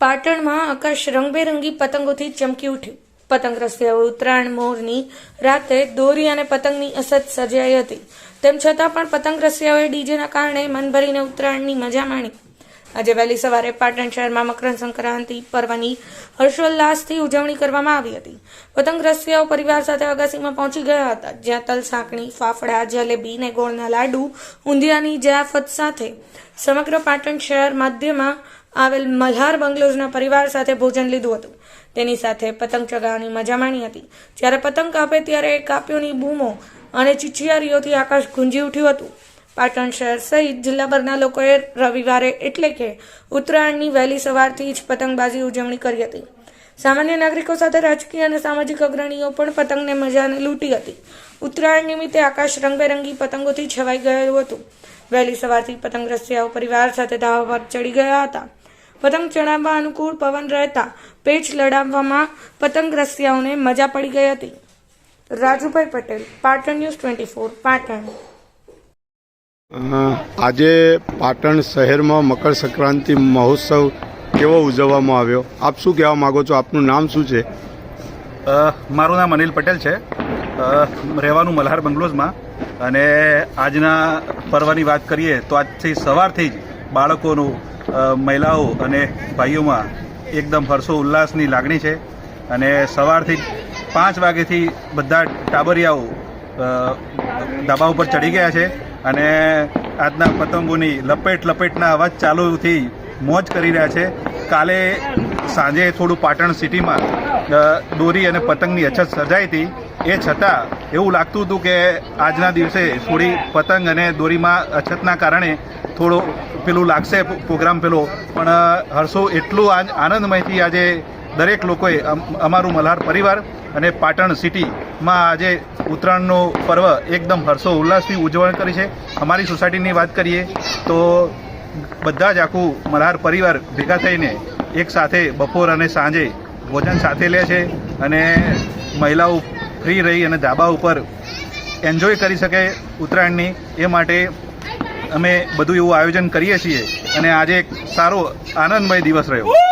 ઉત્તરાયણમાં આકાશ રંગબેરંગી પતંગોથી ચમકી ઉઠ્યું. પતંગ રસિયાઓ, ઉત્તરાયણ, મોરની રાતે દોરી અને પતંગની અસત સર્જાઈ હતી. તેમ છતાં પણ પતંગ રસિયાઓએ ડીજેના કારણે મન ભરીને ઉત્તરાયણની મજા માણી. આજે વહેલી સવારે પાટણ શહેરમાં મકર સંક્રાંતિ પર્વની હર્ષોલ્લાસથી ઉજવણી કરવામાં આવી હતી. પતંગ રસિયાઓ પરિવાર સાથે અગાસીમાં પહોંચી ગયા હતા. જ્યાં તલ સાંકણી ફાફડા, જલેબી ને ગોળના લાડુ, ઊંધિયાની જયાફત સાથે સમગ્ર પાટણ શહેર મધ્યમાં આવેલ મલ્હાર બંગલોઝના પરિવાર સાથે ભોજન લીધું હતું. તેની સાથે પતંગ ચગાવવાની મજા માણી હતી. જ્યારે પતંગ કાપે ત્યારે કાપ્યોની બૂમો અને ચિચિયારીઓથી આકાશ ગુંજી ઉઠ્યું હતું. પાટણ શહેર સહિત જિલ્લાભરના લોકોએ રવિવારે એટલે કે ઉત્તરાયણની વહેલી સવારથી જ પતંગબાજી ઉજવણી કરી હતી. સામાન્ય નાગરિકો સાથે રાજકીય અને સામાજિક અગ્રણીઓ પણ પતંગને મજાને લૂંટી હતી. ઉત્તરાયણ નિમિત્તે આકાશ રંગબેરંગી પતંગોથી છવાઈ ગયેલું હતું. વહેલી સવારથી પતંગ રસિયાઓ પરિવાર સાથે ધાવા પર ચડી ગયા હતા. પતંગ ચડાવવા અનુકૂળ પવન રહેતા પેચ લડાવવામાં પતંગ રસિયાઓને મજા પડી ગઈ હતી. Rajubhai Patel Patan news twenty four Patan. આજે પાટણ શહેરમાં મકર સંક્રાંતિ મહોત્સવ કેવો ઉજવવામાં આવ્યો? આપ શું કહેવા માગો છો? આપનું નામ શું છે? મારું નામ અનિલ પટેલ છે. રહેવાનું મલ્હાર બંગલોઝમાં. અને આજના પર્વની વાત કરીએ તો આજથી સવારથી જ બાળકોનું મહિલાઓ અને ભાઈઓમાં એકદમ હર્ષો ઉલ્લાસની લાગણી છે અને સવારથી પાંચ વાગ્યાથી બધા ટાબરિયાઓ ધાબા ઉપર ચડી ગયા છે અને આજના પતંગોની લપેટ લપેટના અવાજ ચાલુથી મોજ કરી રહ્યા છે. કાલે સાંજે થોડું પાટણ સિટીમાં દોરી અને પતંગની અછત સર્જાઈ હતી. એ છતાં એવું લાગતું હતું કે આજના દિવસે થોડી પતંગ અને દોરીમાં અછતના કારણે થોડો પેલું લાગશે પ્રોગ્રામ પેલો. પણ હર્ષો, એટલું આજ- આનંદમયથી આજે દરેક લોકોએ અમ- અમારું મલ્હાર પરિવાર અને પાટણ સિટીમાં આજે ઉત્તરાયણનો પર્વ એકદમ હર્ષો ઉલ્લાસથી ઉજવણી કરી છે. અમારી સોસાયટીની વાત કરીએ તો બધા જ આખું મલ્હાર પરિવાર ભેગા થઈને એક સાથે બપોર અને સાંજે ભોજન સાથે લે છે અને મહિલાઓ ફ્રી રહી અને ધાબા ઉપર એન્જોય કરી શકે ઉત્તરાયણની. એ માટે અમે બધું એવું આયોજન કરીએ છીએ અને આજે એક સારો આનંદમય દિવસ રહ્યો.